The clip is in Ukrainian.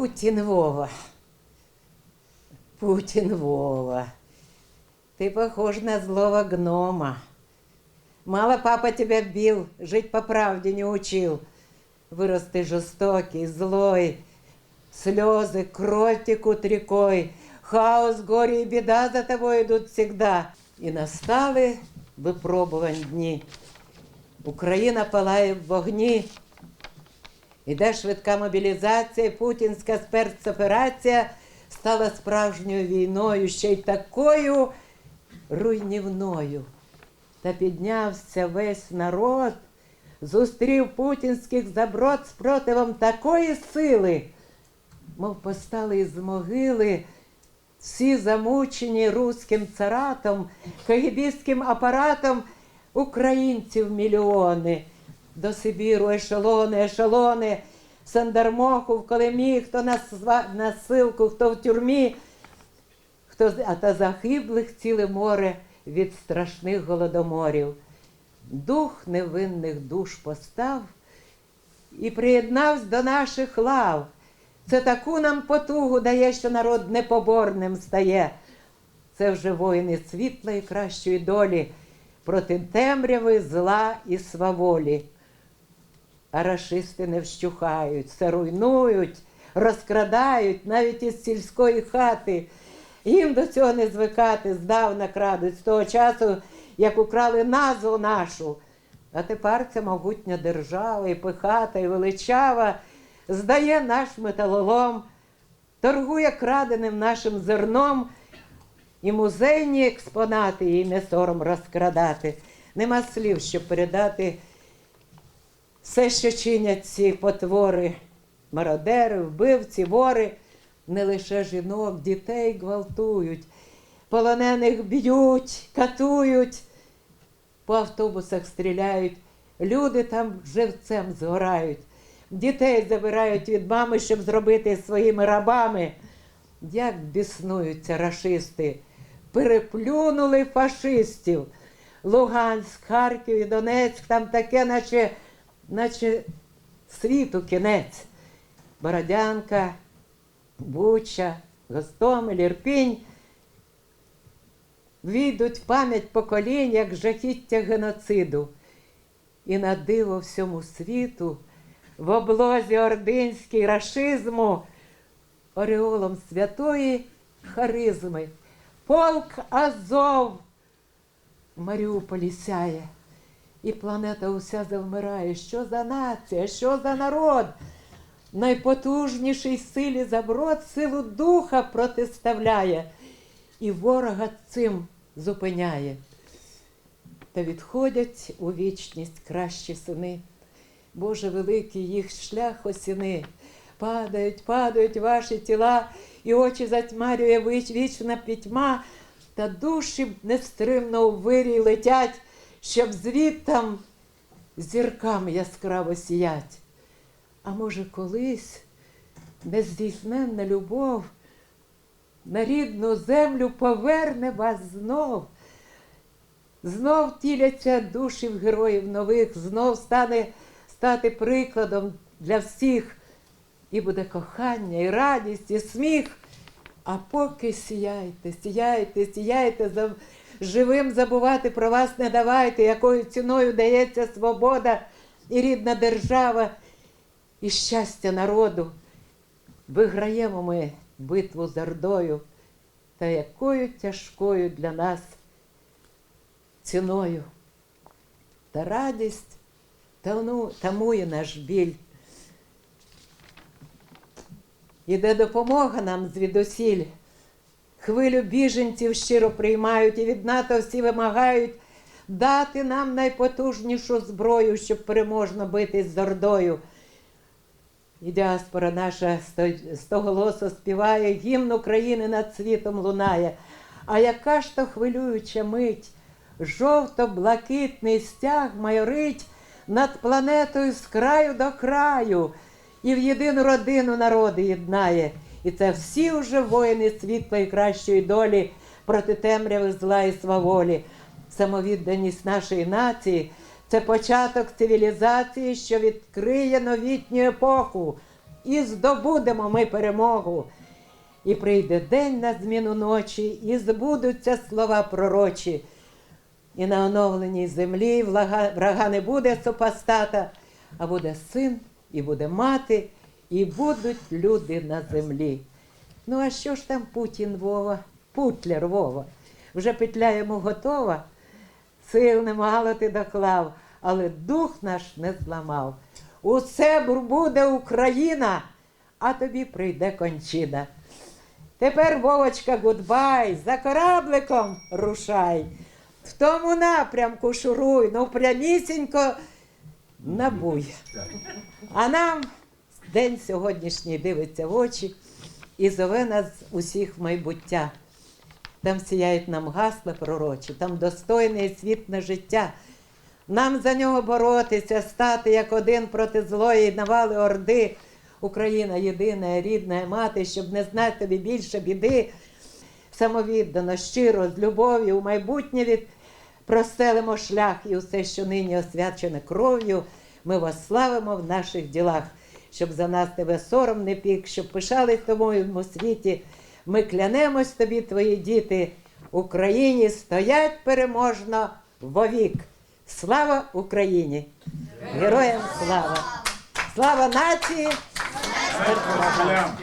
Путин Вова. Путин Вова. Ты похож на злого гнома. Мало папа тебя бил, жить по правде не учил. Вырос ты жестокий, злой. Слезы, кровь текут рекой. Хаос, горе и беда за тобой идут всегда. І настали випробувань дні. Україна палає в вогні. Іде швидка мобілізація, путінська спецоперація стала справжньою війною, ще й такою руйнівною. Та піднявся весь народ, зустрів путінських заброд з противом такої сили, мов постали із могили всі замучені руським царатом, кагібістським апаратом українців мільйони. До Сибіру ешелони, ешелони, Сандармоху, коли міг, хто на, на силку, хто в тюрмі, хто а та загиблих ціле море від страшних голодоморів. Дух невинних душ постав і приєднався до наших лав. Це таку нам потугу дає, що народ непоборним стає. Це вже воїни світла і кращої долі проти темряви, зла і сваволі. А рашисти не вщухають, все руйнують, розкрадають навіть із сільської хати. Їм до цього не звикати, здавна крадуть з того часу, як украли назву нашу. А тепер ця могутня держава, і пихата, і величава здає наш металолом, торгує краденим нашим зерном, і музейні експонати їй не сором розкрадати. Нема слів, щоб передати все, що чинять ці потвори, мародери, вбивці, вори, не лише жінок, дітей гвалтують, полонених б'ють, катують, по автобусах стріляють, люди там живцем згорають, дітей забирають від мами, щоб зробити своїми рабами. Як біснуються рашисти, переплюнули фашистів. Луганськ, Харків і Донецьк, там таке, наче, наче світу кінець. Бородянка, Буча, Гостомель, Ірпінь війдуть пам'ять поколінь, як жахіття геноциду. І на диво всьому світу, в облозі ординській рашизму, ореолом святої харизми, полк Азов в Маріуполі сяє. І планета уся завмирає. Що за нація, що за народ? Найпотужніший силі заброд силу духа протиставляє і ворога цим зупиняє. Та відходять у вічність кращі сини. Боже великий їх шлях осіни. Падають, падають ваші тіла, і очі затьмарює вічна пітьма, та душі нестримно у вирій летять, щоб звідтам зірками яскраво сіять. А може, колись нездійсненна любов на рідну землю поверне вас знов. Знов тіляться душі в героїв нових, знов стане стати прикладом для всіх. І буде кохання, і радість, і сміх. А поки сіяйте, сіяйте, сіяйте, за- живим забувати про вас не давайте, якою ціною дається свобода і рідна держава, і щастя народу. Виграємо ми битву з Ордою, та якою тяжкою для нас ціною. Та радість тону- тамує наш біль. Іде допомога нам звідусіль. Хвилю біженців щиро приймають і від НАТО всі вимагають дати нам найпотужнішу зброю, щоб переможно битись з Ордою. І діаспора наша стоголосо співає, гімн України над світом лунає. А яка ж то хвилююча мить, жовто-блакитний стяг майорить над планетою з краю до краю, і в єдину родину народи єднає. І це всі вже воїни світла і кращої долі проти темряви зла і сваволі. Самовідданість нашої нації це початок цивілізації, що відкриє новітню епоху. і здобудемо ми перемогу. І прийде день на зміну ночі, і збудуться слова пророчі. І на оновленій землі врага не буде супостата, а буде син, і буде мати, і будуть люди на землі. Ну, а що ж там Путін Вова? Путляр Вова. Вже петля йому готова, сил немало ти доклав, але дух наш не зламав. Усе буде Україна, а тобі прийде кончина. Тепер, Вовочка, гудбай, за корабликом рушай. В тому напрямку шуруй, ну прямісінько набуй. А нам день сьогоднішній дивиться в очі і зове нас усіх в майбуття. Там сіяють нам гасла пророчі, там достойне і світне життя. Нам за нього боротися, стати як один проти злої навали орди. Україна єдина, рідна мати, щоб не знати тобі більше біди. Самовіддано, щиро, з любов'ю у майбутнє від простелимо шлях і усе, що нині освячене кров'ю, ми вас славимо в наших ділах, щоб за нас тебе сором не пік, щоб пишались тому світі. Ми клянемось тобі, твої діти, Україні стоять переможно вовік. Слава Україні! Героям слава! Слава нації! Ворогам!